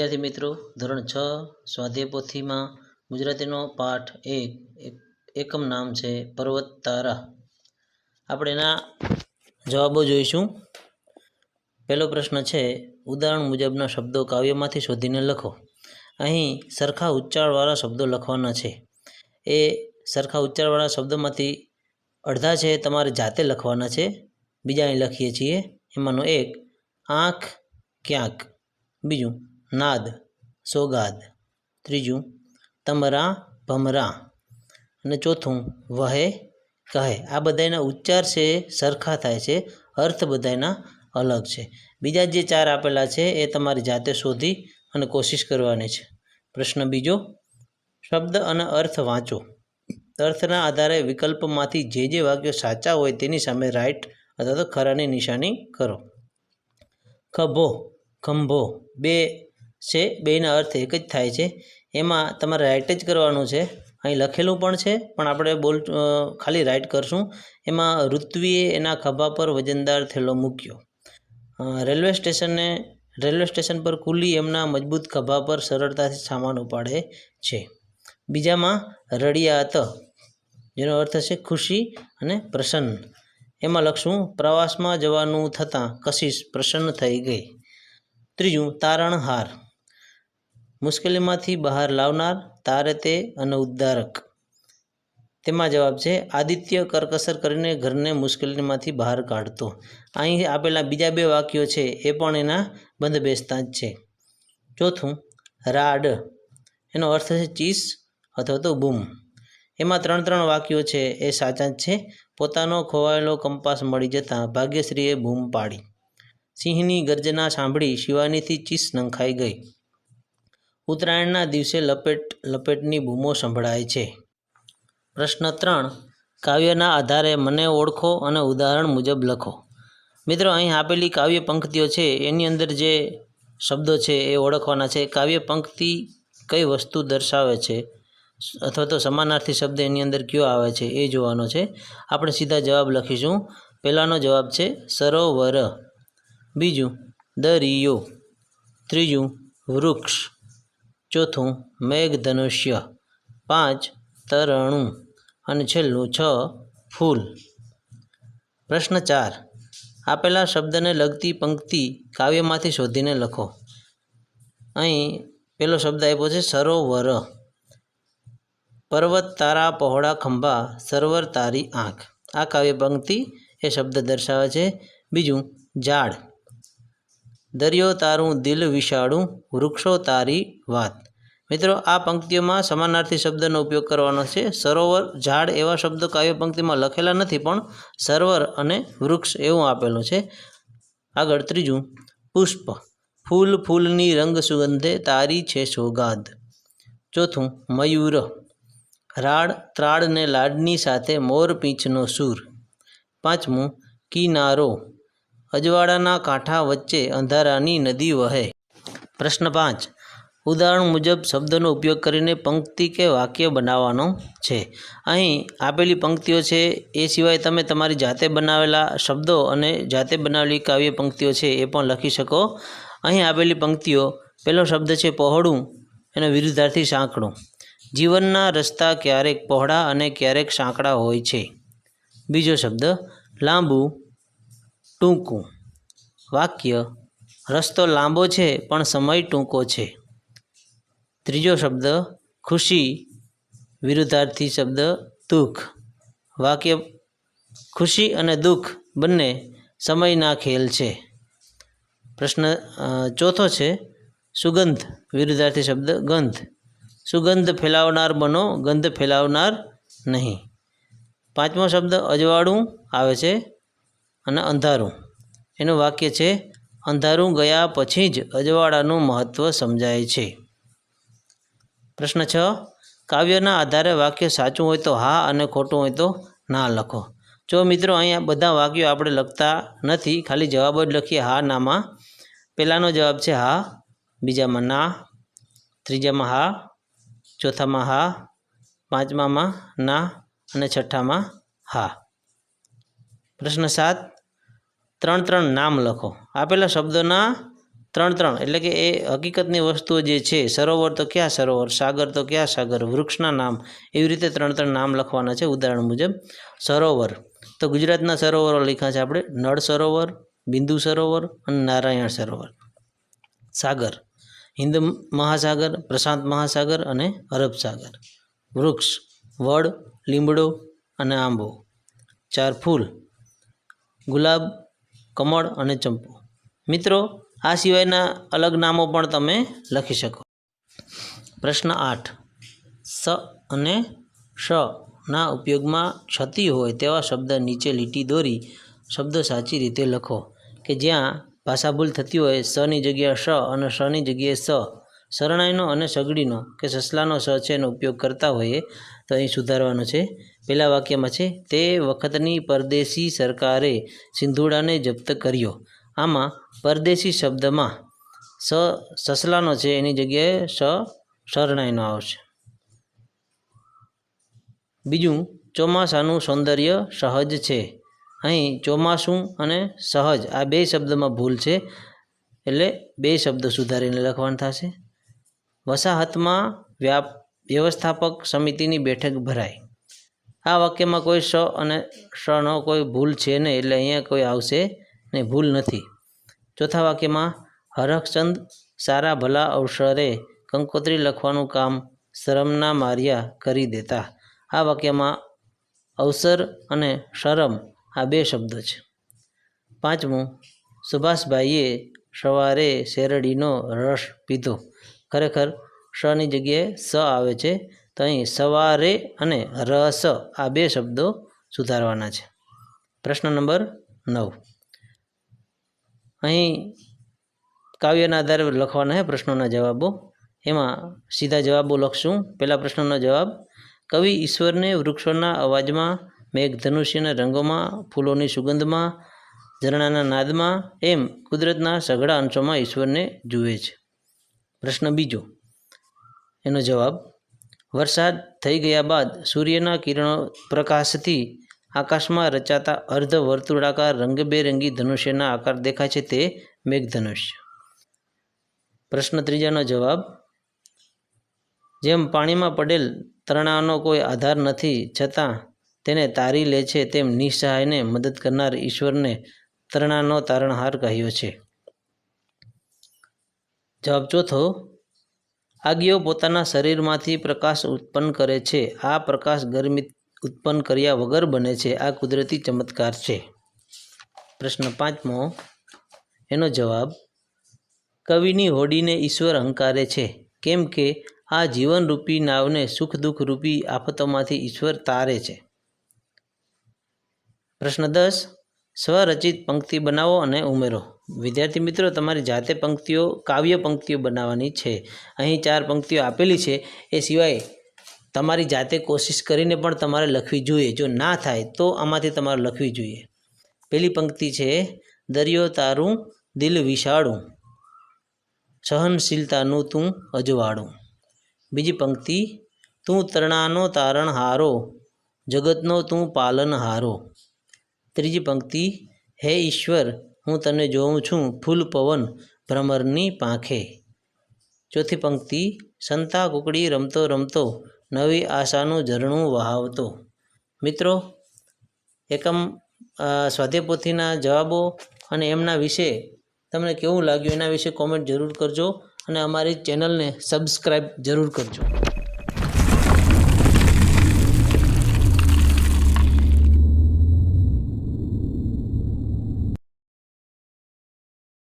વિદ્યાર્થી મિત્રો, ધોરણ છ, સ્વાધ્યાય પોથીમાં ગુજરાતીનો પાઠ એક, એક- એકમ નામ છે પર્વત તારા આપણે એના જવાબો જોઈશું. પહેલો પ્રશ્ન છે, ઉદાહરણ મુજબના શબ્દો કાવ્યમાંથી શોધીને લખો. અહીં સરખા ઉચ્ચારવાળા શબ્દો લખવાના છે. એ સરખા ઉચ્ચારવાળા શબ્દોમાંથી અડધા છે તમારે જાતે લખવાના છે. બીજા અહીં લખીએ છીએ. એમાંનો એક, આંખ ક્યાંક. બીજું નાદ, સોગાદ. ત્રીજું, તમરા, ભમરા. અને ચોથું, વહે, કહે. આ બધાના ઉચ્ચાર છે, સરખા થાય છે, અર્થ બધાના અલગ છે. બીજા જે ચાર આપેલા છે, એ તમારી જાતે શોધી અને કોશિશ કરવાની છે. પ્રશ્ન બીજો, શબ્દ અને અર્થ વાંચો. અર્થના આધારે વિકલ્પમાંથી જે જે વાક્યો સાચા હોય તેની સામે રાઈટ અથવા તો ખરાની નિશાની કરો. ખભો, ખંભો. બે છે બેના અર્થ એક જ થાય છે. એમાં તમારે રાઇટ જ કરવાનું છે. અહીં લખેલું પણ છે, પણ આપણે બોલ ખાલી રાઇટ કરશું. એમાં ઋત્વીએ એના ખભા પર વજનદાર થેલો મૂક્યો. રેલવે સ્ટેશને રેલવે સ્ટેશન પર કુલી એમના મજબૂત ખભા પર સરળતાથી સામાન ઉપાડે છે. બીજામાં રડિયાત, જેનો અર્થ છે ખુશી અને પ્રસન્ન. એમાં લખશું, પ્રવાસમાં જવાનું થતાં કશિશ પ્રસન્ન થઈ ગઈ. ત્રીજું, તારણહાર. મુશ્કેલીમાંથી બહાર લાવનાર તારે તે અને ઉદ્ધારક. તેમાં જવાબ છે, આદિત્ય કરકસર કરીને ઘરને મુશ્કેલીમાંથી બહાર કાઢતો. અહીં આપેલા બીજા બે વાક્યો છે, એ પણ એના બંધ બેસતા જ છે. ચોથું, રાડ. એનો અર્થ છે, ચીસ અથવા તો બૂમ. એમાં ત્રણ ત્રણ વાક્યો છે, એ સાચા જ છે. પોતાનો ખોવાયેલો કંપાસ મળી જતાં ભાગ્યશ્રીએ બૂમ પાડી. સિંહની ગર્જના સાંભળી શિવાનીથી ચીસ નંખાઈ ગઈ. ઉત્તરાયણના દિવસે લપેટ, લપેટની બૂમો સંભળાય છે. પ્રશ્ન ત્રણ, કાવ્યના આધારે મને ઓળખો અને ઉદાહરણ મુજબ લખો. મિત્રો, અહીં આપેલી કાવ્ય પંક્તિઓ છે, એની અંદર જે શબ્દો છે એ ઓળખવાના છે. કાવ્ય પંક્તિ કઈ વસ્તુ દર્શાવે છે? અથવા તો સમાનાર્થી શબ્દ એની અંદર કયો આવે છે એ જોવાનો છે. આપણે સીધા જવાબ લખીશું. પહેલાંનો જવાબ છે, સરોવર. બીજું, દરિયો. ત્રીજું, વૃક્ષ. ચોથું મેઘધનુષ્ય. પાંચ તરણું અને છેલ્લું છ ફૂલ. પ્રશ્ન ચાર. આપેલા શબ્દને લગતી પંક્તિ કાવ્યમાંથી શોધીને લખો. અહીં પેલો શબ્દ આપ્યો છે સરોવર. પર્વત, તારા, પહોળા, ખંભા, સરોવર, તારી આંખ. આ કાવ્ય પંક્તિ એ શબ્દ દર્શાવે છે. બીજું, ઝાડ. દરિયો તારું દિલ વિશાળું, વૃક્ષો તારી વાત. મિત્રો, આ પંક્તિઓમાં સમાનાર્થી શબ્દનો ઉપયોગ કરવાનો છે. સરોવર, ઝાડ એવા શબ્દો કાવ્ય પંક્તિમાં લખેલા નથી, પણ સરોવર અને વૃક્ષ એવું આપેલું છે. આગળ ત્રીજું, પુષ્પ. ફૂલ ફૂલની રંગ સુગંધે તારી છે સોગાદ. ચોથું, મયુર. રાડ ત્રાડ ને લાડની સાથે મોર પીંછનો સૂર. પાંચમું, કિનારો. અજવાળાના કાંઠા વચ્ચે અંધારાની નદી વહે. પ્રશ્ન પાંચ. ઉદાહરણ મુજબ શબ્દનો ઉપયોગ કરીને પંક્તિ કે વાક્ય બનાવવાનો છે. અહીં આપેલી પંક્તિઓ છે, એ સિવાય તમે તમારી જાતે બનાવેલા શબ્દો અને જાતે બનાવેલી કાવ્ય પંક્તિઓ છે, એ પણ લખી શકો. અહીં આપેલી પંક્તિઓ, પહેલો શબ્દ છે પહોળું, એનો વિરુદ્ધાર્થી સાંકડું. જીવનના રસ્તા ક્યારેક પહોળા અને ક્યારેક સાંકડા હોય છે. બીજો શબ્દ, લાંબુ ટૂંકું. વાક્ય, રસ્તો લાંબો છે, પણ સમય ટૂંકો છે. ત્રીજો શબ્દ, ખુશી. વિરુદ્ધાર્થી શબ્દ, દુઃખ. વાક્ય, ખુશી અને દુઃખ બંને સમયના ખેલ છે. પ્રશ્ન ચોથો છે, સુગંધ. વિરુદ્ધાર્થી શબ્દ, ગંધ. સુગંધ ફેલાવનાર બનો, ગંધ ફેલાવનાર નહીં. પાંચમો શબ્દ, અજવાળું આવે છે અને અંધારું. એનું વાક્ય છે, અંધારું ગયા પછી જ અજવાળાનું મહત્ત્વ સમજાય છે. પ્રશ્ન છ, કાવ્યના આધારે વાક્ય સાચું હોય તો હા અને ખોટું હોય તો ના લખો. જો મિત્રો અહીંયા બધા વાક્યો આપણે લખતા નથી, ખાલી જવાબ જ લખીએ, હા, નામાં. પહેલાંનો જવાબ છે, હા. બીજામાં, ના. ત્રીજામાં, હા. ચોથામાં, હા. પાંચમામાં, ના. અને છઠ્ઠામાં, હા. પ્રશ્ન સાત ત્રણ ત્રણ નામ લખો. આપેલા શબ્દોના ત્રણ ત્રણ, એટલે કે એ હકીકતની વસ્તુઓ જે છે, સરોવર તો ક્યાં સરોવર, સાગર તો ક્યાં સાગર, વૃક્ષના નામ, એવી રીતે ત્રણ ત્રણ નામ લખવાના છે ઉદાહરણ મુજબ, સરોવર. તો ગુજરાતના સરોવરો લખ્યા છે આપણે, નળ સરોવર, બિંદુ સરોવર અને નારાયણ સરોવર. સાગર. હિન્દ મહાસાગર, પ્રશાંત મહાસાગર અને અરબ સાગર. વૃક્ષ, વડ, લીમડો અને આંબો. ચાર ફૂલ. ગુલાબ કમળ અને ચંપો. મિત્રો, આ સિવાયના અલગ નામો પણ તમે લખી શકો. પ્રશ્ન આઠ. સ અને શ ના ઉપયોગમાં ક્ષતિ હોય તેવા શબ્દ નીચે લીટી દોરી શબ્દો સાચી રીતે લખો કે જ્યાં ભાષા ભૂલ થતી હોય સની જગ્યાએ શ અને શની જગ્યાએ સ. શરણાઈનો અને સગડીનો કે સસલાનો સ છે એનો ઉપયોગ કરતા હોઈએ તો અહીં સુધારવાનો છે. પહેલાં વાક્યમાં છે, તે વખતની પરદેશી સરકારે સિંધુડાને જપ્ત કર્યો. આમાં પરદેશી શબ્દમાં સ, સસલાનો છે, એની જગ્યાએ સ, શરણાઈનો આવશે. બીજું, ચોમાસાનું સૌંદર્ય સહજ છે. અહીં ચોમાસું અને સહજ આ બે શબ્દમાં ભૂલ છે, એટલે બે શબ્દ સુધારીને લખવાના થશે. વસાહતમાં વ્યાપ, વ્યવસ્થાપક સમિતિની બેઠક ભરાઈ. આ વાક્યમાં કોઈ સ અને શનો કોઈ ભૂલ છે નહીં, એટલે અહીંયા કોઈ આવશે નહીં, ભૂલ નથી. ચોથા વાક્યમાં, હરખચંદ સારા ભલા અવસરે કંકોત્રી લખવાનું કામ શરમના માર્યા કરી દેતા. આ વાક્યમાં, અવસર અને શરમ આ બે શબ્દો છે. પાંચમું, સુભાષભાઈએ સવારે શેરડીનો રસ પીધો. ખરેખર શની જગ્યાએ સ આવે છે. તો અહીં સવારે અને રસ આ બે શબ્દો સુધારવાના છે. પ્રશ્ન નંબર નવ. અહીં કાવ્યના આધારે લખવાના છે પ્રશ્નોના જવાબો. એમાં સીધા જવાબો લખશું. પહેલા પ્રશ્નનો જવાબ, કવિ ઈશ્વરને વૃક્ષોના અવાજમાં, મેઘધનુષ્યના રંગોમાં, ફૂલોની સુગંધમાં, ઝરણાના નાદમાં, એમ કુદરતના સઘળા અંશોમાં ઈશ્વરને જુએ છે. પ્રશ્ન બીજો. એનો જવાબ, વરસાદ થઈ ગયા બાદ સૂર્યના કિરણો પ્રકાશથી આકાશમાં રચાતા અર્ધ વર્તુળાકાર રંગબેરંગી ધનુષ્યના આકાર દેખાય છે તે મેઘધનુષ્ય પ્રશ્ન ત્રીજાનો જવાબ, જેમ પાણીમાં પડેલ તરણાનો કોઈ આધાર નથી છતાં તેને તારી લે છે તેમ નિસહાયને મદદ કરનાર ઈશ્વરને તરણાનો તારણહાર કહ્યો છે. જવાબ ચોથો, આગીઓ પોતાના શરીરમાંથી પ્રકાશ ઉત્પન્ન કરે છે. આ પ્રકાશ ગરમી ઉત્પન્ન કર્યા વગર બને છે. આ કુદરતી ચમત્કાર છે. પ્રશ્ન પાંચમો, એનો જવાબ, કવિની હોડીને ઈશ્વર હંકારે છે. કેમ કે આ જીવનરૂપી નાવને સુખ દુઃખ રૂપી આફતોમાંથી ઈશ્વર તારે છે. પ્રશ્ન દસ, સ્વરચિત પંક્તિ બનાવો અને ઉમેરો. વિદ્યાર્થી મિત્રો, તમારી જાતે પંક્તિઓ, કાવ્ય પંક્તિઓ બનાવવાની છે. અહીં ચાર પંક્તિઓ આપેલી છે. એ સિવાય તમારી જાતે કોશિશ કરીને પણ તમારે લખવી જોઈએ. જો ના થાય, તો આમાંથી તમારે લખવી જોઈએ. પહેલી પંક્તિ છે, દરિયો તારું દિલ વિશાળું, સહનશીલતાનું તું અજવાળું. બીજી પંક્તિ, તું તરણાનો તારણ હારો, જગતનો તું પાલન હારો. ત્રીજી પંક્તિ, હે ઈશ્વર હું તને જોઉં છું ફૂલ પવન ભ્રમરની પાંખે. ચોથી પંક્તિ સંતા કુકડી રમતો રમતો, નવી આશાનું ઝરણું વહાવતો. મિત્રો, એકમ સ્વાધ્યાય પોથીના જવાબો અને એમના વિશે તમને કેવું લાગ્યું એના વિશે કોમેન્ટ જરૂર કરજો અને અમારી ચેનલને સબસ્ક્રાઈબ જરૂર કરજો.